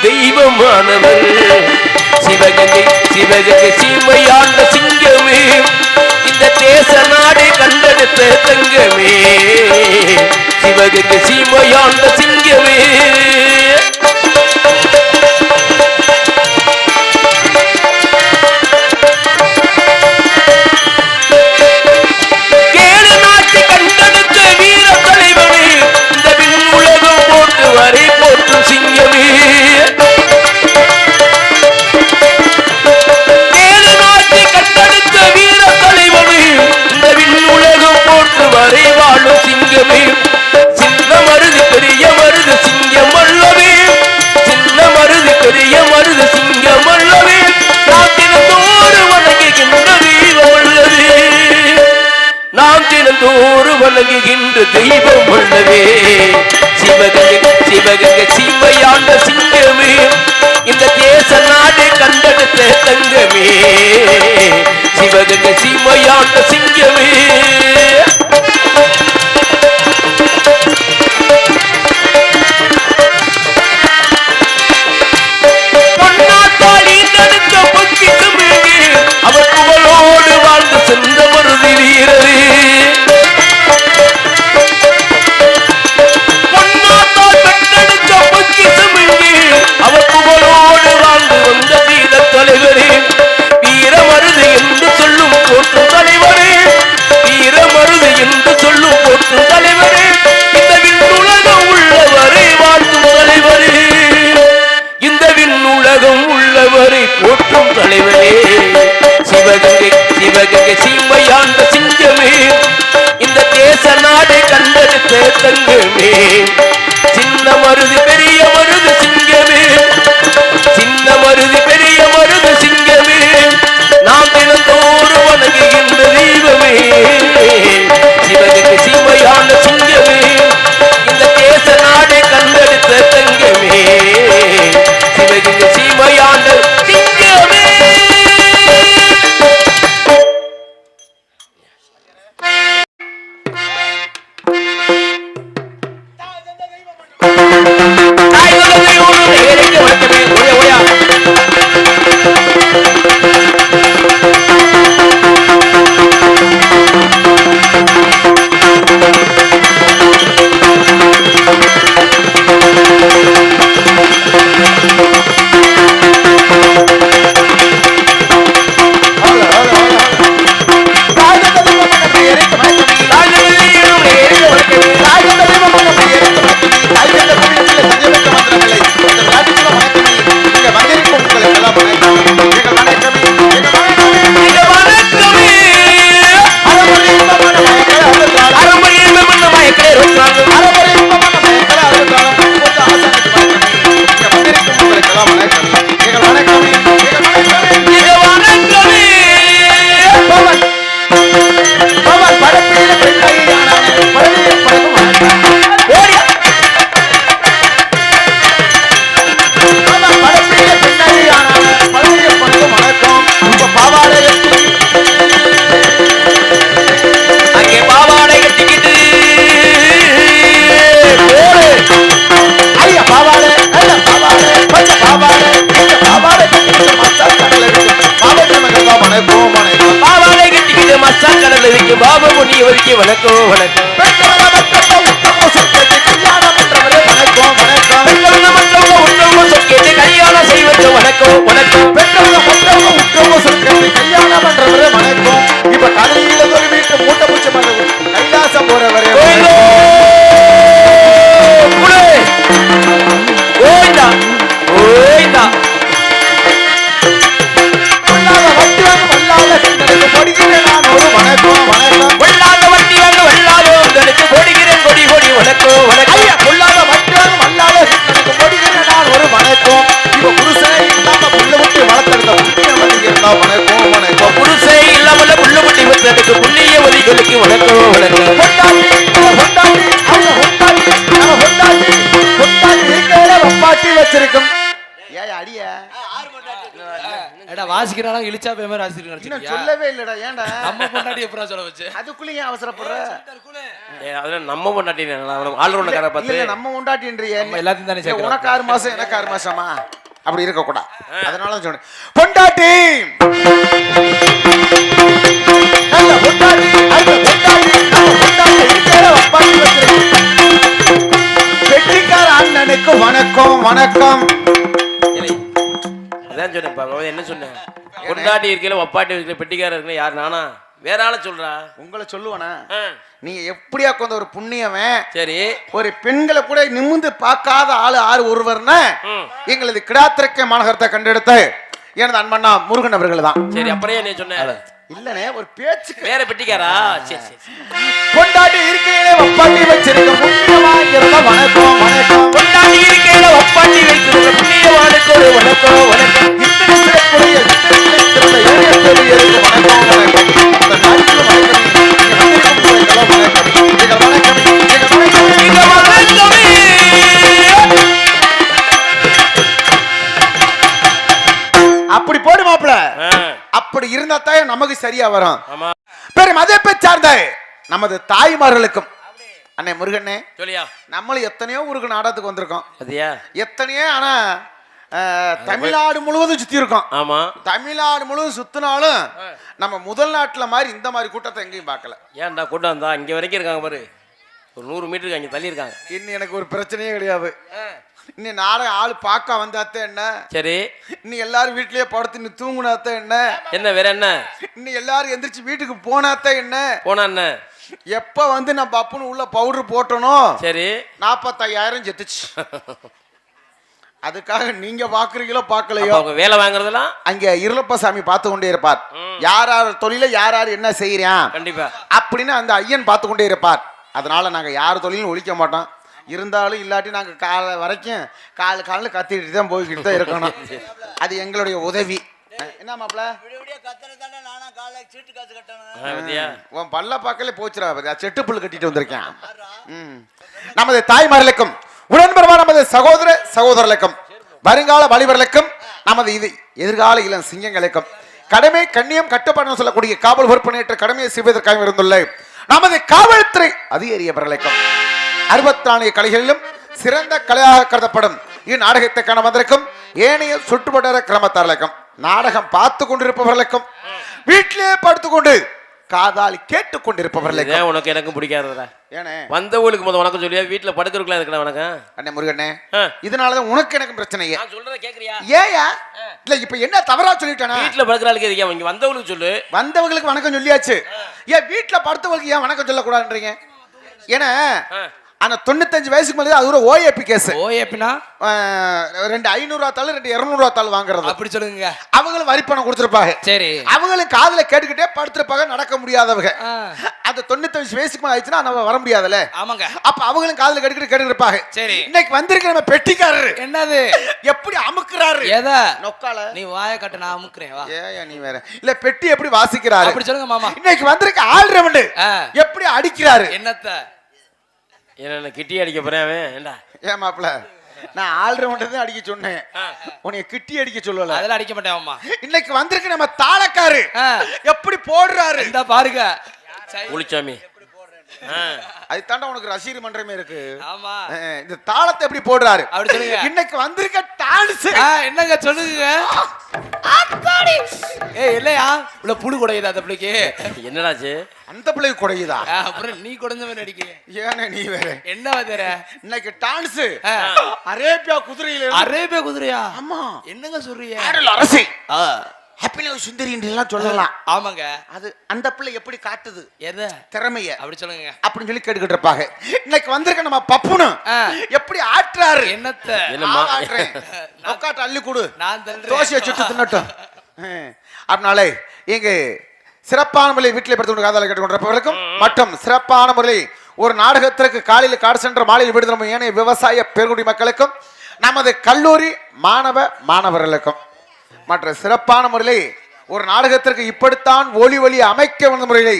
தெய்வமானவர். சிவகங்கை சிவகங்கை சீமையாண்ட சிங்கமே இந்த தேச நாடு கண்டெடுத்த தங்கமே. சிவகங்கை சீமையாண்ட சிங்கமே. சிங்கமே சிவகங்க சீமையாட்ட சிங்கமே. மச்சா கடல் இருக்கு பாபு முனிய வரைக்கும் வணக்கம் வணக்கம் கல்யாணம் செய்வது வணக்கம் வணக்கம் பெற்றவங்க மற்றவங்க உற்றவங்க சொல்றது கல்யாணம் பண்றவரை வணக்கம் இப்ப கடையில ஒரு வீட்டு மூட்டை பிடிச்ச மாதிரி அது எப்பரா நம்ம பொண்டாட்டி ஆள் ஒன்றுக்கார எல்லாத்தையும் தானே உனக்கு ஆறு மாசம் எனக்கு ஆறு மாசமா அப்படி இருக்கக்கூடாது. அதனால சொன்னேன். வணக்கம் வணக்கம். அதான் சொன்னேன் என்ன சொன்னேன்? பொண்டாட்டி இருக்கையில ஒப்பாட்டி இருக்கிற பெட்டிக்காரர் இருக்கிற யார் நானா? வேற ஆள சொல்றா உங்களை சொல்லுவானா நீங்க எப்படியா கொண்ட ஒரு புண்ணியவன் சரி ஒரு பெண்களை கூட நிமிந்து பார்க்காத ஆளு ஆறு ஒருவர்னா. எங்களது கிடாத்திரக்க மாநகரத்தை கண்டெடுத்த எனது அன்பண்ணா முருகன் அவர்கள் தான் சரி அப்புறம் என்ன சொன்ன இல்லனே ஒரு பேச்சுக்கு வேற பெட்டிக்காரா சரி சரி கொண்டாடி இருக்கையிலே வப்பாட்டி வச்சிருக்க புண்ணியமாங்கிறத வணக்கம் வணக்கம் கொண்டாட்டி இருக்கையில ஒப்பாட்டி வைத்திருந்த புண்ணியவானுக்கு ஒரு வணக்கம் வணக்கம் இத்தனை சிறப்புடைய இத்தனை பெரியருக்கு வணக்கம் வணக்கம் அப்படி போடு மாப்பிள. அப்படி இருந்தா தான் நமக்கு சரியா வரும். பெரும் மதிப்பை சார்ந்த நமது தாய்மார்களுக்கும். அண்ணே முருகண்ணே. சொல்லியா? நம்மளும் எத்தனையோ ஊருக்கு நாடகத்துக்கு வந்திருக்கோம். எத்தனையோ ஆனா தமிழ்நாடு முழுவதும் சுத்தி இருக்கோம் ஆமா. தமிழ்நாடு முழுவதும் சுத்தினாலும் நம்ம முதல் நாட்டுல மாதிரி இந்த மாதிரி கூட்டத்தை எங்கேயும் பார்க்கல. ஏன்டா கூட்டம் வந்தா? இங்க வரைக்கும் இருக்காங்க பாரு. ஒரு நூறு மீட்டருக்கு அங்க தள்ளி இருக்காங்க இன்னும் எனக்கு ஒரு பிரச்சனையே கிடையாது. இன்னும் நாடகம் ஆள் பார்க்க வந்தாத்தே என்ன? சரி. இன்னும் எல்லாரும் வீட்லயே படுத்து இன்னும் தூங்குனாத்தே என்ன? என்ன வேற என்ன? இன்னும் எல்லாரும் எந்திரிச்சு வீட்டுக்கு போனாத்தே என்ன? போனா என்ன? எப்ப வந்து நம்ம அப்புன்னு உள்ள பவுடர் போட்டனோ? சரி. நாற்பத்தையாயிரம் செத்துச்சு. அதுக்காக நீங்க பாக்குறீங்களோ பார்க்கலையோ அவங்க வேலை வாங்குறதெல்லாம் அங்க இருளப்பசாமி பார்த்து கொண்டே இருப்பார். யார் யார் தொழில யார் யார் என்ன செய்யறான்? கண்டிப்பா. அப்படின்னு அந்த ஐயன் பார்த்து கொண்டே இருப்பார். அதனால நாங்க யார் தொழிலும் ஒழிக்க மாட்டோம். இருந்தாலும் இல்லாட்டி நாங்க காலை வரைக்கும் கால் காலில் கத்திட்டு தான் போய்கிட்டு தான் இருக்கணும். அது எங்களுடைய உதவி. என்ன மாப்பிள? விடிய கத்துறதானே நானா காலை சீட்டு காசு கட்டணும் ஆ, பாத்தியா உன் பல்ல பார்க்கல போச்சுடா செட்டு புல் கட்டிட்டு வந்திருக்கேன். ம். நமது தாய்மார்களுக்கும் உடன்பெறவா நமது சகோதர சகோதரர்களுக்கும் வருங்கால வழிவர்களுக்கும் நமது இது எதிர்கால இளம் சிங்கங்களுக்கும் கடமை கண்ணியம் கட்டுப்பாடு சொல்லக்கூடிய காவல் பொறுப்பினேற்ற கடமையை செய்வதற்காக இருந்துள்ள. நமது காவல்துறை அதிகாரியவர்களுக்கும் அறுபத்தி நான்கு கலைகளிலும் சிறந்த கலையாக கருதப்படும் இந்நாடகத்தை காண வந்திருக்கும் ஏனைய சுற்றுவட்டார கிராமத்தார்களுக்கும் நாடகம் பார்த்து கொண்டிருப்பவர்களுக்கும் வீட்டிலே படுத்துக்கொண்டு காதால் கேட்டுக் கொண்டிருப்பவர்களுக்கும் இதே உனக்கு எனக்கும் பிடிக்காதடா ஏனே? வந்தவங்களுக்கு முதல் வணக்கம் சொல்லியா? வீட்டுல படுக்கிறதுக்குலாம் இருக்கல வணக்கம்? அண்ணே முருகண்ணே ஆ. இதனாலதான் உனக்கு எனக்கு பிரச்சனையே. நான் சொல்றத கேக்குறியா? ஏயா? இல்ல இப்ப என்ன தவறா சொல்லிட்டானா? வீட்டுல படுக்கிறாளுக்கு எதுக்கு? இங்க வந்தவங்களுக்கு சொல்லு. வந்தவங்களுக்கு வணக்கம் சொல்லியாச்சு. ஏன் வீட்டுல படுத்தவங்களுக்கு ஏன் வணக்கம் சொல்லக்கூடாதுன்றீங்க? ஏன்னா ஆ. அந்த தொண்ணூத்தஞ்சு வயசுக்கு மேலே அது ஒரு ஓஏபி கேஸ் ஓஏப்பினா ரெண்டு ஐநூறுவா தாள் ரெண்டு இருநூறுவா தாள் வாங்குறது. அப்படி சொல்லுங்க. அவங்களும் வரி பணம் கொடுத்துருப்பாங்க. சரி. அவங்களும் காதுல கேட்டுக்கிட்டே படுத்திருப்பாங்க நடக்க முடியாதவங்க. அந்த தொண்ணூத்தஞ்சு வயசுக்கு மேல ஆயிடுச்சுன்னா நம்ம வர முடியாதுல்ல? ஆமாங்க. அப்ப அவங்களும் காதுல கேட்டுக்கிட்டு இருப்பாங்க சரி. இன்னைக்கு வந்திருக்க நம்ம பெட்டிக்காரரு. என்னது? எப்படி அமுக்குறாரு? எதை? நொக்கால. நீ வாயை கட்டு நான் அமுக்குறேன் வா. ஏயா நீ வேற. இல்ல பெட்டி எப்படி வாசிக்கிறாரு? அப்படி சொல்லுங்க மாமா. இன்னைக்கு வந்திருக்க ஆல் ரவுண்டு. எப்படி அடிக்கிறாரு? என்னத்த? என்ன கிட்டி அடிக்க போறேன் அவன். ஏண்டா? ஏன் மாப்ள நான் ஆல் ரவுண்டு தான் அடிக்க சொன்னேன். உன்னைய கிட்டி அடிக்க சொல்லல. அதெல்லாம் அடிக்க மாட்டேன் இன்னைக்கு வந்திருக்க நம்ம தாளக்காரு. ஆ. எப்படி போடுறாரு? இந்த பாருங்க. புளிச்சாமி. அது தாண்டா உனக்கு ரசிகர் மன்றமே இருக்கு. ஆமா. இந்த தாளத்தை எப்படி போடுறாரு? அப்படி சொல்லுங்க. இன்னைக்கு வந்திருக்க டான்ஸ். என்னங்க சொல்லுங்க ஏய் இல்லையா? உள்ள புழு குடையுது அந்த பிள்ளைக்கு? என்னடாச்சு? அந்த பிள்ளைக்கு குறையுதா ஆ, அப்புறம் நீ குடைஞ்ச மாதிரி நடிக்க ஏனே நீ வேற. என்ன வதற இன்னைக்கு டான்ஸ். அரேபியா குதிரையில அரேபிய குதிரையா? ஆமா. என்னங்க சொல்றீங்க? அரசி. ஆ, ஹாப்பி லவ் சுந்தரி எல்லாம் சொல்லலாம் ஆமாங்க. அது அந்த பிள்ளை எப்படி காட்டுது? எத? திறமைய. அப்படி சொல்லுங்க. அப்படின்னு சொல்லி கேட்டுக்கிட்டு இருப்பாங்க. இன்னைக்கு வந்திருக்க நம்ம பப்புனு. எப்படி ஆட்டுறாரு? என்னத்த. உக்காட்டு அள்ளி கொடு. நான் தோசையை சுட்டு தின்னட்டும். அதனாலே இங்க சிறப்பான முறையில் வீட்டில் படுத்து காதலை கேட்டுக்கொண்டிருப்பவர்களுக்கும் மற்றும் சிறப்பான முறையில் ஒரு நாடகத்திற்கு காலையில் காடு சென்ற மாலையில் விடுதலை ஏனைய விவசாய பெருங்குடி மக்களுக்கும் நமது கல்லூரி மாணவ மாணவர்களுக்கும். மற்ற சிறப்பான முறையில் ஒரு நாடகத்திற்கு இப்படித்தான் ஒளி ஒளி அமைக்க வந்த முறையிலே.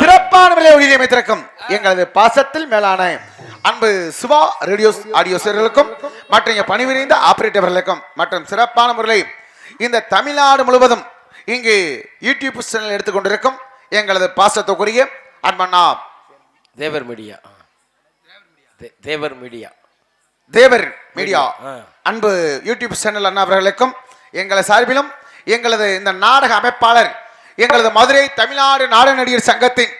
சிறப்பான விலை ஒளியை அமைத்திருக்கும். எங்களது பாசத்தில் மேலான அன்பு சிவா ரேடியோஸ் ஆடியோஸ்களுக்கும் மற்றும் இங்க பணிபுரிந்த ஆபரேட்டர்களுக்கும் மற்றும் சிறப்பான முறையில் இந்த தமிழ்நாடு முழுவதும் இங்கு யூடியூப் சேனல் எடுத்துக்கொண்டிருக்கும் எங்களது பாசத்துக்குரிய அன்பண்ணா Devar media. Devar media. Devar media. அன்பு யூடியூப் சேனல் அண்ணா அவர்களுக்கும் எங்களை சார்பிலும் எங்களது இந்த நாடக அமைப்பாளர் எங்களது மதுரை தமிழ்நாடு நாடக நடிகர் சங்கத்தின்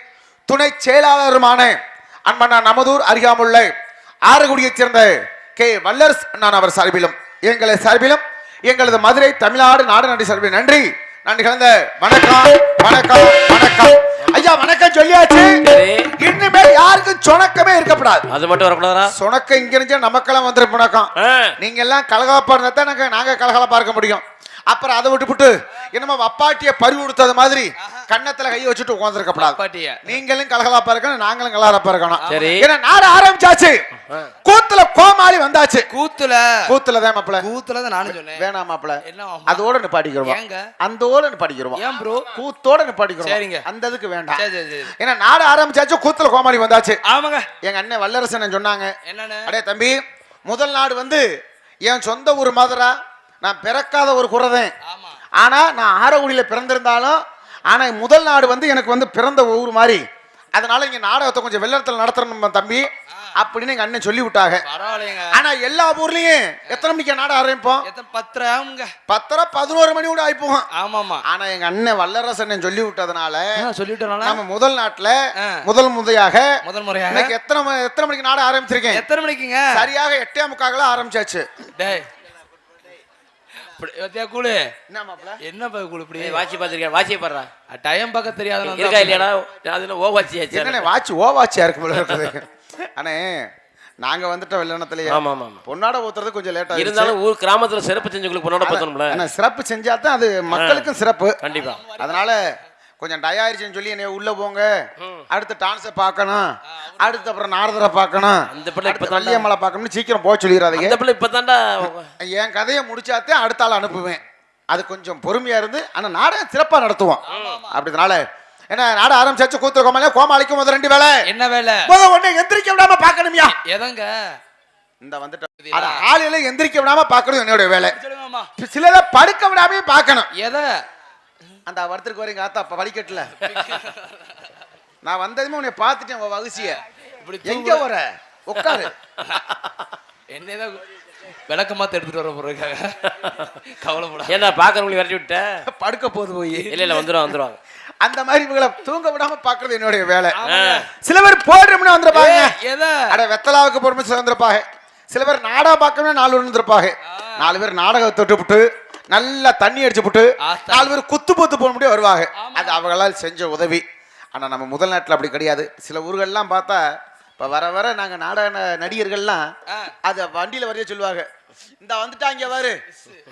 துணை செயலாளருமான அன்பண்ணா நமதூர் அருகாமுள்ள ஆறுகுடியைச் சேர்ந்த கே. வல்லர்ஸ் அண்ணான் அவர் சார்பிலும் எங்களை சார்பிலும் எங்களது மதுரை தமிழ்நாடு நாடக நடிகர் சார்பில் நன்றி. நன்றி கலந்த வணக்கம் வணக்கம் வணக்கம். ஐயா வணக்கம் சொல்லியாச்சு. சரி. இனிமேல் யாருக்கும் சொணக்கமே இருக்கப்படாது அது மட்டும் வரக்கூடாதா சொணக்கம் இங்க இருந்துச்சா நமக்கெல்லாம் வந்துடும் புணக்கம். நீங்க எல்லாம் கலகலப்பா இருந்தா தான் நாங்க நாங்க கலகலப்பா இருக்க முடியும். அப்புறம் அதை விட்டுப்புட்டு என்னமோ அப்பாட்டிய பறி கொடுத்தது மாதிரி. கன்னத்துல கை வச்சுட்டு உட்காந்துருக்கப்படாது அப்பாட்டிய. நீங்களும் கலகலப்பா இருக்கணும் நாங்களும் கலகலப்பா இருக்கணும். சரி. ஏன்னா நாடு ஆரம்பிச்சாச்சு. கூத்துல கோமாளி வந்தாச்சு. கூத்துல? கூத்துல தான் மாப்பிள. கூத்துல தான் நானும் சொன்னேன். வேணாம் மாப்பிள? அதோட நிப்பாட்டிக்கிறோம் ஏங்க? அந்தோட நிப்பாட்டிக்கிறோம் ஏன் ப்ரோ கூத்தோட நிப்பாட்டிக்கிறோம் சரிங்க. அந்த இதுக்கு வேண்டாம் ஏன்னா நாடு ஆரம்பிச்சாச்சு கூத்துல கோமாளி வந்தாச்சு. ஆமாங்க. எங்க அண்ணன் வல்லரசன் சொன்னாங்க. என்னன்னு அடே தம்பி முதல் நாடு வந்து என் சொந்த ஊர் மதுரா. நான் பிறக்காத ஒரு குறதேன். ஆனா நான் ஆரகுடியில் பிறந்திருந்தாலும் ஆனா முதல் நாடு வந்து எனக்கு வந்து பிறந்த ஊர் மாதிரி. அதனால இங்க நாடகத்தை கொஞ்சம் வெள்ளத்தில் நடத்தணும் தம்பி அப்படின்னு எங்க அண்ணன் சொல்லி விட்டாங்க ஆனா எல்லா ஊர்லயும் எத்தனை மணிக்கு நாடகம் ஆரம்பிப்போம்? எத்தனை பத்து ஆகுங்க பத்தரை பதினோரு மணி கூட ஆயிப்போம். ஆமாமா ஆனா எங்க அண்ணன் வல்லரசன் சொல்லி விட்டதுனால சொல்லிட்டோம்னா நம்ம முதல் நாட்டுல. முதல் முதையாக முதல் முறையாக? இன்னைக்கு எத்தனை எத்தனை மணிக்கு நாடகம் ஆரம்பிச்சிருக்கேன் எத்தனை மணிக்குங்க? சரியாக எட்டே முக்காகலாம் ஆரம்பிச்சாச்சு. பாத்தியா கூழு என்ன பா கூழு இப்படி? வாட்சி பார்த்துருக்கேன் வாட்சியை பாடுறா. டைம் பார்க்க தெரியாத இருக்கா இல்லையாடா? அது என்ன ஓ வாட்சி வாட்ச் ஓ வாட்சியா இருக்கு போல இருக்குது. அண்ணே நாங்க வந்துட்ட வெள்ளனத்திலேயே. ஆமா ஆமா ஆமா. பொன்னாட ஊத்துறது கொஞ்சம் லேட் ஆயிடுச்சு இருந்தாலும் ஊர் கிராமத்துல சிறப்பு செஞ்சவங்களுக்கு பொண்ணோட பார்த்தோம்ல ஆனா சிறப்பு செஞ்சா தான் அது மக்களுக்கும் சிறப்பு. கண்டிப்பா. அதனால கொஞ்சம் டை ஆயிடுச்சுன்னு சொல்லி என்னைய உள்ள போங்க. அடுத்து டான்ஸை பார்க்கணும். அடுத்து அப்புறம் நாரதரை பார்க்கணும். அந்த பிள்ளை இப்ப வள்ளியம்மலை பார்க்கணும்னு சீக்கிரம் போக சொல்லிடுறாதீங்க அந்த பிள்ளை இப்பதான்டா. என் கதையை முடிச்சாத்தே அடுத்த ஆள் அனுப்புவேன். அது கொஞ்சம் பொறுமையா இருந்து ஆனா நாடகம் சிறப்பா நடத்துவோம். அப்படினால என்ன நாட ஆரம்பிச்சாச்சு கூத்துற கோமாளியா கோமாளிக்கும் முதல் ரெண்டு வேலை என்ன வேலை முத ஒண்ணு எந்திரிக்க விடாம பார்க்கணும்யா. எதங்க? இந்த வந்துட்டு அட ஆளுகளை எந்திரிக்க விடாம பார்க்கணும் என்னுடைய வேலை. சிலரை படுக்க விடாம பார்க்கணும். எதை? அந்த வருத்தருக்கு வரீங்க ஆத்தா அப்ப வலிக்கட்டுல நான் வந்ததுமே உன்னை பார்த்துட்டேன் உன் வகுசிய. இப்படி எங்க வர உட்காரு. என்னதான் விளக்கமாத்த எடுத்துட்டு வர போறதுக்காக. கவலைப்பட ஏன்டா பாக்குறவங்களை விரட்டி விட்ட? படுக்க போது போய். இல்ல இல்ல வந்துரும் வந்துருவாங்க அந்த மாதிரி இவங்களை தூங்க விடாம பாக்குறது என்னுடைய வேலை. சில பேர் போடுறோம்னு வந்துருப்பாங்க. எதை? அட வெத்தலாவுக்கு பொறுமை சிறந்திருப்பாங்க சில பேர் நாடகம் பார்க்கணும்னு நாலு பேர் இருந்திருப்பாங்க நாலு பேர் நாடகம் தொட்டு விட்டு நல்லா தண்ணி அடிச்சு ஆத்தா. நாலு பேர் குத்து பொத்து போக முடியும் வருவாங்க. அது அவங்களால் செஞ்ச உதவி. ஆனா நம்ம முதல் நாட்டில் அப்படி கிடையாது. சில ஊர்கள்லாம் பார்த்தா இப்ப வர வர நாங்க நாடக நடிகர்கள்லாம். அது வண்டியில வரைய சொல்லுவாங்க. இந்த வந்துட்டாங்க பாரு.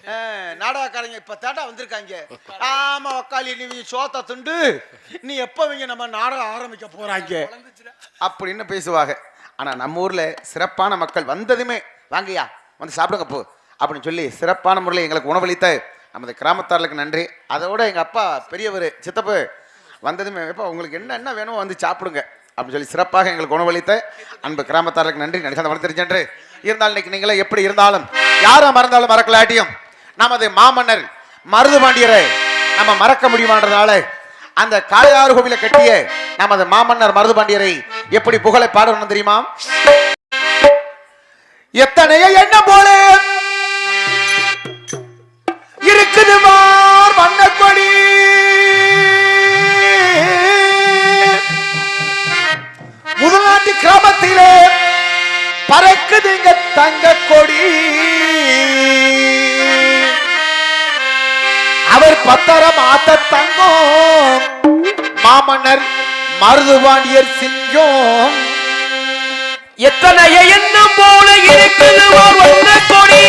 ஆ, நாடகக்காரங்க இப்ப தாட்டா வந்திருக்காங்க. ஆமா உக்காளி நீ சோத்த துண்டு. நீ எப்ப இவங்க நம்ம நாடகம் ஆரம்பிக்க போறாங்க? அப்படின்னு பேசுவாங்க. ஆனா நம்ம ஊர்ல சிறப்பான மக்கள் வந்ததுமே வாங்கய்யா வந்து சாப்பிடுங்க போ. அப்படின்னு சொல்லி சிறப்பான முறையில் எங்களுக்கு உணவளித்த நமது கிராமத்தார்களுக்கு நன்றி. அதோட எங்க அப்பா பெரியவர் சித்தப்பு வந்ததுமே இப்போ உங்களுக்கு என்ன என்ன வேணுமோ வந்து சாப்பிடுங்க அப்படின்னு சொல்லி சிறப்பாக எங்களுக்கு உணவளித்த அன்பு கிராமத்தார்களுக்கு நன்றி. நடிகாந்த வளர்த்து தெரிஞ்சென்று இருந்தாலும் இன்னைக்கு நீங்களே எப்படி இருந்தாலும் யாரை மறந்தாலும் மறக்கலாட்டியும் நமது மாமன்னர் மருது பாண்டியரை நம்ம மறக்க முடியுமான்றதுனால அந்த காளையாறு கோவில கட்டிய நமது மாமன்னர் மருது பாண்டியரை எப்படி புகழை பாடணும் தெரியுமா? எத்தனையோ என்ன போல இருக்குது வண்ணக்கொடி முதலாட்டு கிராமத்திலே பறக்குதுங்க தங்க கொடி அவர் பத்தரம் ஆத்த தங்கம். மாமன்னர் மருதுபாண்டியர் சிங்கம். எத்தனை எண்ணம் போல இருக்குது ஒரு வண்ண கொடி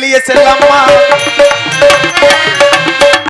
வெளியே செல்லம்மா.